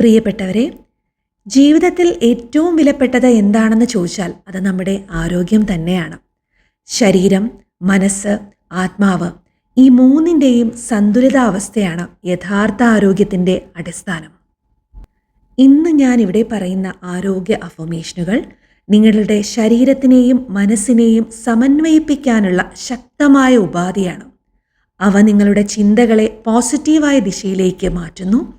പ്രിയപ്പെട്ടവരെ ജീവിതത്തിൽ ഏറ്റവും വിലപ്പെട്ടത് എന്താണെന്ന് ചോദിച്ചാൽ അത് നമ്മുടെ ആരോഗ്യം തന്നെയാണ്. ശരീരം മനസ്സ് ആത്മാവ് ഈ മൂന്നിന്റെയും സന്തുലിതാവസ്ഥയാണ് യഥാർത്ഥ ആരോഗ്യത്തിന്റെ അടിസ്ഥാനം. ഇന്ന് ഞാൻ ഇവിടെ പറയുന്ന ആരോഗ്യ അഫോമേഷനുകൾ നിങ്ങളുടെ ശരീരത്തിനെയും മനസ്സിനെയും സമന്വയിപ്പിക്കാനുള്ള ശക്തമായ ഉപാധിയാണ്. അവ നിങ്ങളുടെ ചിന്തകളെ പോസിറ്റീവായ ദിശയിലേക്ക് മാറ്റുന്നു.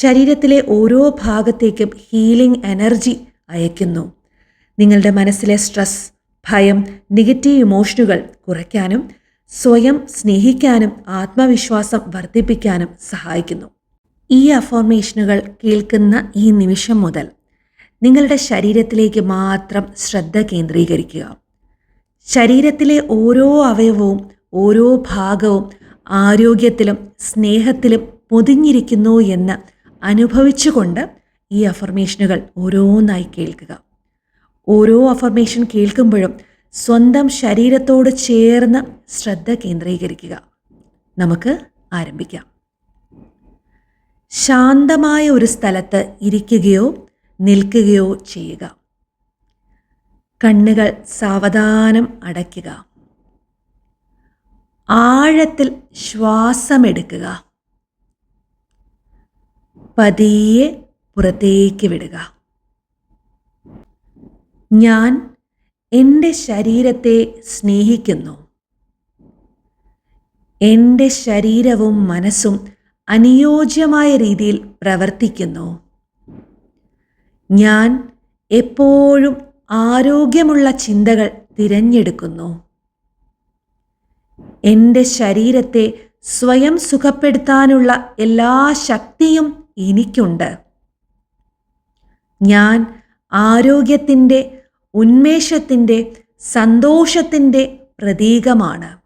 ശരീരത്തിലെ ഓരോ ഭാഗത്തേക്കും ഹീലിംഗ് എനർജി അയക്കുന്നു നിങ്ങളുടെ മനസ്സിലെ സ്ട്രെസ് ഭയം നെഗറ്റീവ് ഇമോഷനുകൾ കുറയ്ക്കാനും സ്വയം സ്നേഹിക്കാനും ആത്മവിശ്വാസം വർദ്ധിപ്പിക്കാനും സഹായിക്കുന്നു. ഈ അഫോർമേഷനുകൾ കേൾക്കുന്ന ഈ നിമിഷം മുതൽ നിങ്ങളുടെ ശരീരത്തിലേക്ക് മാത്രം ശ്രദ്ധ കേന്ദ്രീകരിക്കുക. ശരീരത്തിലെ ഓരോ അവയവവും ഓരോ ഭാഗവും ആരോഗ്യത്തിലും സ്നേഹത്തിലും പൊതിഞ്ഞിരിക്കുന്നു എന്ന് അനുഭവിച്ചുകൊണ്ട് ഈ അഫർമേഷനുകൾ ഓരോന്നായി കേൾക്കുക. ഓരോ അഫർമേഷൻ കേൾക്കുമ്പോഴും സ്വന്തം ശരീരത്തോട് ചേർന്ന് ശ്രദ്ധ കേന്ദ്രീകരിക്കുക. നമുക്ക് ആരംഭിക്കാം. ശാന്തമായ ഒരു സ്ഥലത്ത് ഇരിക്കുകയോ നിൽക്കുകയോ ചെയ്യുക. കണ്ണുകൾ സാവധാനം അടയ്ക്കുക. ആഴത്തിൽ ശ്വാസമെടുക്കുക. പതിയെ പുറത്തേക്ക് വിടുക. ഞാൻ എന്റെ ശരീരത്തെ സ്നേഹിക്കുന്നു. എന്റെ ശരീരവും മനസ്സും അനുയോജ്യമായ രീതിയിൽ പ്രവർത്തിക്കുന്നു. ഞാൻ എപ്പോഴും ആരോഗ്യമുള്ള ചിന്തകൾ തിരഞ്ഞെടുക്കുന്നു. എന്റെ ശരീരത്തെ സ്വയം സുഖപ്പെടുത്താനുള്ള എല്ലാ ശക്തിയും എനിക്കുണ്ട്. ഞാൻ ആരോഗ്യത്തിന്റെ ഉന്മേഷത്തിന്റെ സന്തോഷത്തിന്റെ പ്രതീകമാണ്.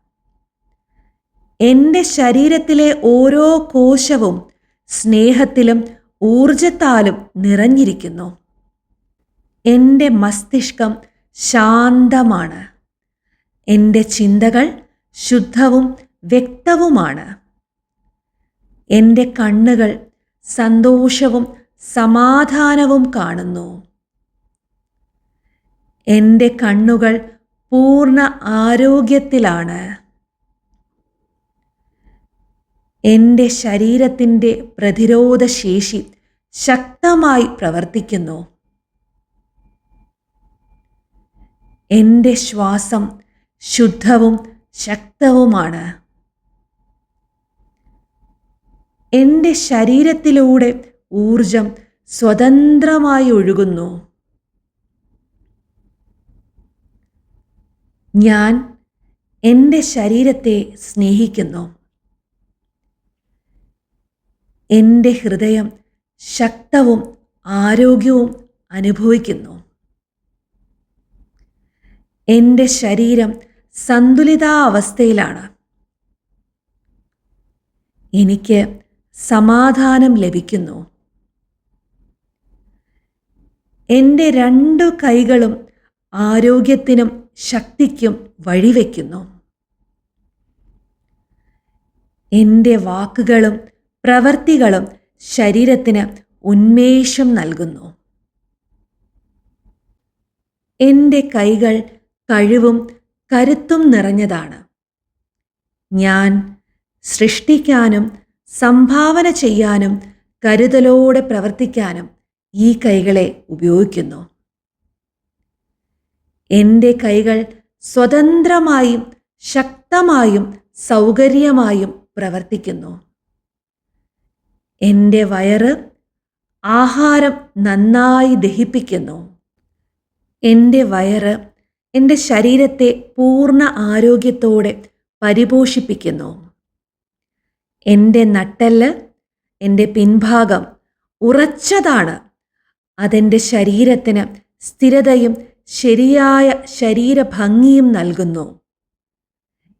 എന്റെ ശരീരത്തിലെ ഓരോ കോശവും സ്നേഹത്തിലും ഊർജത്താലും നിറഞ്ഞിരിക്കുന്നു. എന്റെ മസ്തിഷ്കം ശാന്തമാണ്. എന്റെ ചിന്തകൾ ശുദ്ധവും വ്യക്തവുമാണ്. എന്റെ കണ്ണുകൾ സന്തോഷവും സമാധാനവും കാണുന്നു. എന്റെ കണ്ണുകൾ പൂർണ ആരോഗ്യത്തിലാണ്. എന്റെ ശരീരത്തിന്റെ പ്രതിരോധ ശേഷി ശക്തമായി പ്രവർത്തിക്കുന്നു. എന്റെ ശ്വാസം ശുദ്ധവും ശക്തവുമാണ്. എന്റെ ശരീരത്തിലൂടെ ഊർജം സ്വതന്ത്രമായി ഒഴുകുന്നു. ഞാൻ എന്റെ ശരീരത്തെ സ്നേഹിക്കുന്നു. എന്റെ ഹൃദയം ശക്തവും ആരോഗ്യവും അനുഭവിക്കുന്നു. എന്റെ ശരീരം സന്തുലിതാവസ്ഥയിലാണ്. എനിക്ക് സമാധാനം ലഭിക്കുന്നു. എന്റെ രണ്ടു കൈകളും ആരോഗ്യത്തിനും ശക്തിക്കും വഴിവെക്കുന്നു. എന്റെ വാക്കുകളും പ്രവർത്തികളും ശരീരത്തിന് ഉന്മേഷം നൽകുന്നു. എന്റെ കൈകൾ കഴിവും കരുത്തും നിറഞ്ഞതാണ്. ഞാൻ സൃഷ്ടിക്കാനും സംഭാവന ചെയ്യാനും കരുതലോടെ പ്രവർത്തിക്കാനും ഈ കൈകളെ ഉപയോഗിക്കുന്നു. എന്റെ കൈകൾ സ്വതന്ത്രമായും ശക്തമായും സൗകര്യമായും പ്രവർത്തിക്കുന്നു. എന്റെ വയറ് ആഹാരം നന്നായി ദഹിപ്പിക്കുന്നു. എന്റെ വയറ് എന്റെ ശരീരത്തെ പൂർണ ആരോഗ്യത്തോടെ പരിപോഷിപ്പിക്കുന്നു. എന്റെ നട്ടെല്ല് എന്റെ പിൻഭാഗം ഉറച്ചതാണ്. അതെന്റെ ശരീരത്തിന് സ്ഥിരതയും ശരിയായ ശരീരഭംഗിയും നൽകുന്നു.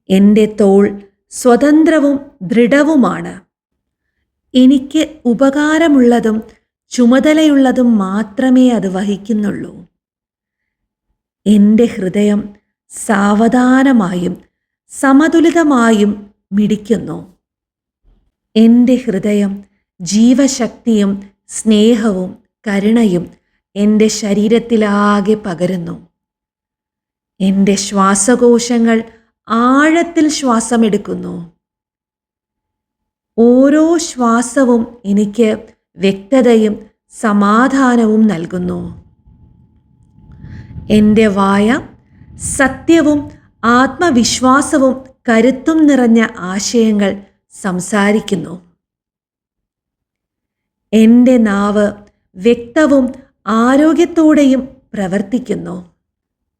എന്റെ തോൾ സ്വതന്ത്രവും ദൃഢവുമാണ്. എനിക്ക് ഉപകാരമുള്ളതും ചുമതലയുള്ളതും മാത്രമേ അത് വഹിക്കുന്നുള്ളൂ. എന്റെ ഹൃദയം സാവധാനമായും സമതുലിതമായും മിടിക്കുന്നു. എന്റെ ഹൃദയം ജീവശക്തിയും സ്നേഹവും കരുണയും എന്റെ ശരീരത്തിലാകെ പകരുന്നു. എന്റെ ശ്വാസകോശങ്ങൾ ആഴത്തിൽ ശ്വാസമെടുക്കുന്നു. ഓരോ ശ്വാസവും എനിക്ക് വ്യക്തതയും സമാധാനവും നൽകുന്നു. എന്റെ വായ സത്യവും ആത്മവിശ്വാസവും കരുത്തും നിറഞ്ഞ ആശയങ്ങൾ സംസാരിക്കുന്നു. എന്റെ നാവ് വ്യക്തവും ആരോഗ്യത്തോടെയും പ്രവർത്തിക്കുന്നു.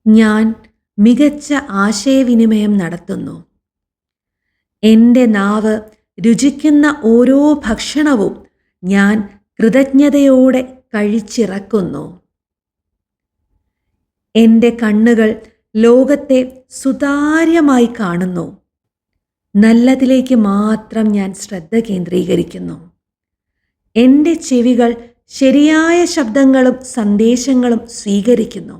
ഞാൻ മികച്ച ആശയവിനിമയം നടത്തുന്നു. എന്റെ നാവ് രുചിക്കുന്ന ഓരോ ഭക്ഷണവും ഞാൻ കൃതജ്ഞതയോടെ കഴിച്ചിറക്കുന്നു. എന്റെ കണ്ണുകൾ ലോകത്തെ സുതാര്യമായി കാണുന്നു. നല്ലതിലേക്ക് മാത്രം ഞാൻ ശ്രദ്ധ കേന്ദ്രീകരിക്കുന്നു. എന്റെ ചെവികൾ ശരിയായ ശബ്ദങ്ങളും സന്ദേശങ്ങളും സ്വീകരിക്കുന്നു.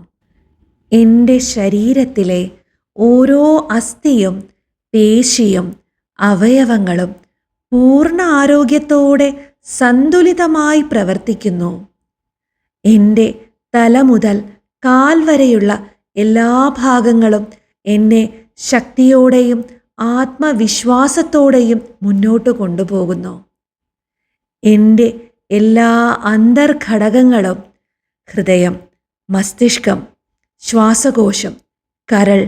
എന്റെ ശരീരത്തിലെ ഓരോ അസ്ഥിയും പേശിയും അവയവങ്ങളും പൂർണ ആരോഗ്യത്തോടെ സന്തുലിതമായി പ്രവർത്തിക്കുന്നു. എന്റെ തല മുതൽ കാൽ വരെയുള്ള എല്ലാ ഭാഗങ്ങളും എന്നെ ശക്തിയോടെയും ആത്മവിശ്വാസത്തോടെയും മുന്നോട്ട് കൊണ്ടുപോകുന്നു. എന്റെ എല്ലാ അന്തർഘടകങ്ങളും ഹൃദയം മസ്തിഷ്കം ശ്വാസകോശം കരൾ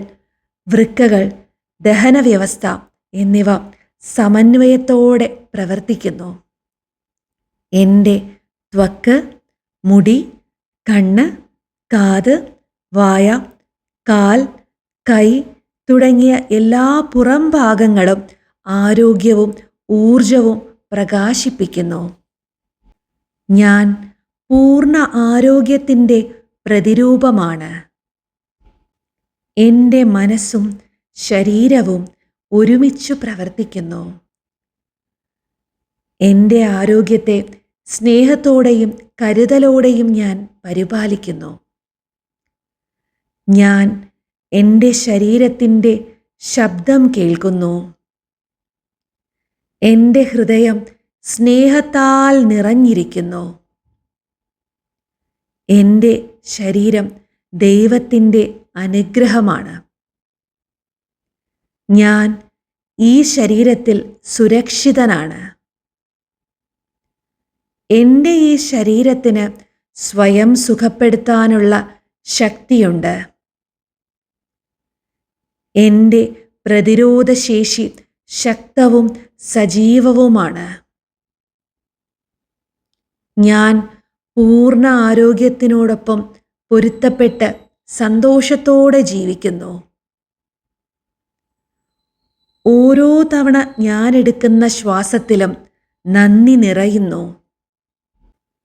വൃക്കകൾ ദഹനവ്യവസ്ഥ എന്നിവ സമന്വയത്തോടെ പ്രവർത്തിക്കുന്നു. എന്റെ ത്വക്ക് മുടി കണ്ണ് കാത് വായ കാൽ കൈ തുടങ്ങിയ എല്ലാ പുറം ഭാഗങ്ങളും ആരോഗ്യവും ഊർജവും പ്രകാശിപ്പിക്കുന്നു. ഞാൻ പൂർണ ആരോഗ്യത്തിന്റെ പ്രതിരൂപമാണ്. എന്റെ മനസ്സും ശരീരവും ഒരുമിച്ച് പ്രവർത്തിക്കുന്നു. എന്റെ ആരോഗ്യത്തെ സ്നേഹത്തോടെയും കരുതലോടെയും ഞാൻ പരിപാലിക്കുന്നു. ഞാൻ എന്റെ ശരീരത്തിന്റെ ശബ്ദം കേൾക്കുന്നു. എന്റെ ഹൃദയം സ്നേഹത്താൽ നിറഞ്ഞിരിക്കുന്നു. എന്റെ ശരീരം ദൈവത്തിന്റെ അനുഗ്രഹമാണ്. ഞാൻ ഈ ശരീരത്തിൽ സുരക്ഷിതനാണ്. എന്റെ ഈ ശരീരത്തിന് സ്വയം സുഖപ്പെടുത്താനുള്ള ശക്തിയുണ്ട്. എന്റെ പ്രതിരോധശേഷി ശക്തവും സജീവവുമാണ്. ഞാൻ പൂർണ ആരോഗ്യത്തിനോടൊപ്പം പൊരുത്തപ്പെട്ട് സന്തോഷത്തോടെ ജീവിക്കുന്നു. ഓരോ തവണ ഞാൻ എടുക്കുന്ന ശ്വാസത്തിലും നന്ദി നിറയുന്നു.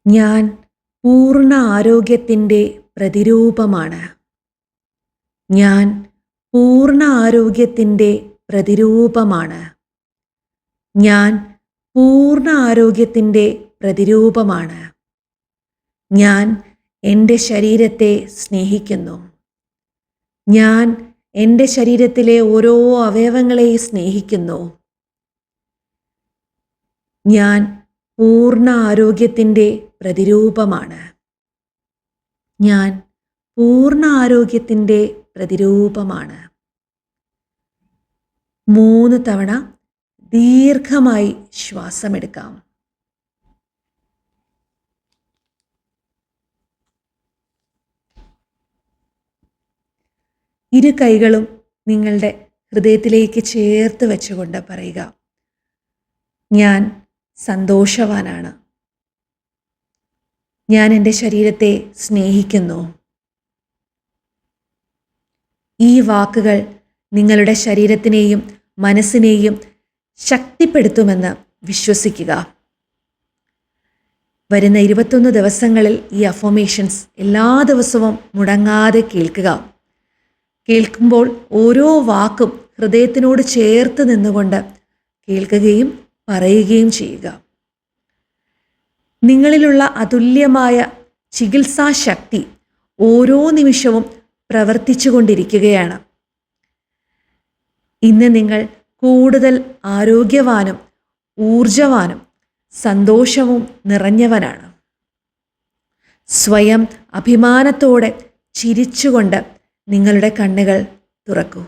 ഞാൻ പൂർണ ആരോഗ്യത്തിന്റെ പ്രതിരൂപമാണ്. ഞാൻ പൂർണ ആരോഗ്യത്തിന്റെ പ്രതിരൂപമാണ്. ഞാൻ പൂർണ ആരോഗ്യത്തിന്റെ പ്രതിരൂപമാണ്. ഞാൻ എന്റെ ശരീരത്തെ സ്നേഹിക്കുന്നു. ഞാൻ എന്റെ ശരീരത്തിലെ ഓരോ അവയവങ്ങളെയും സ്നേഹിക്കുന്നു. ഞാൻ പൂർണ ആരോഗ്യത്തിന്റെ പ്രതിരൂപമാണ്. ഞാൻ പൂർണ ആരോഗ്യത്തിന്റെ പ്രതിരൂപമാണ്. മൂന്ന് തവണ ദീർഘമായി ശ്വാസമെടുക്കാം. ഇരു കൈകളും നിങ്ങളുടെ ഹൃദയത്തിലേക്ക് ചേർത്ത് വെച്ചുകൊണ്ട് പറയുക ഞാൻ സന്തോഷവാനാണ്. ഞാൻ എന്റെ ശരീരത്തെ സ്നേഹിക്കുന്നു. ഈ വാക്കുകൾ നിങ്ങളുടെ ശരീരത്തിനെയും മനസ്സിനെയും ശക്തിപ്പെടുത്തുമെന്ന് വിശ്വസിക്കുക. വരുന്ന ഇരുപത്തൊന്ന് ദിവസങ്ങളിൽ ഈ അഫോമേഷൻസ് എല്ലാ ദിവസവും മുടങ്ങാതെ കേൾക്കുക. കേൾക്കുമ്പോൾ ഓരോ വാക്കും ഹൃദയത്തിനോട് ചേർത്ത് നിന്നുകൊണ്ട് കേൾക്കുകയും പറയുകയും ചെയ്യുക. നിങ്ങളിലുള്ള അതുല്യമായ ചികിത്സാശക്തി ഓരോ നിമിഷവും പ്രവർത്തിച്ചു കൊണ്ടിരിക്കുകയാണ് ഇന്ന് നിങ്ങൾ കൂടുതൽ ആരോഗ്യവാനും ഊർജവാനും സന്തോഷവും നിറഞ്ഞവനാണ്. സ്വയം അഭിമാനത്തോടെ ചിരിച്ചുകൊണ്ട് നിങ്ങളുടെ കണ്ണുകൾ തുറക്കൂ.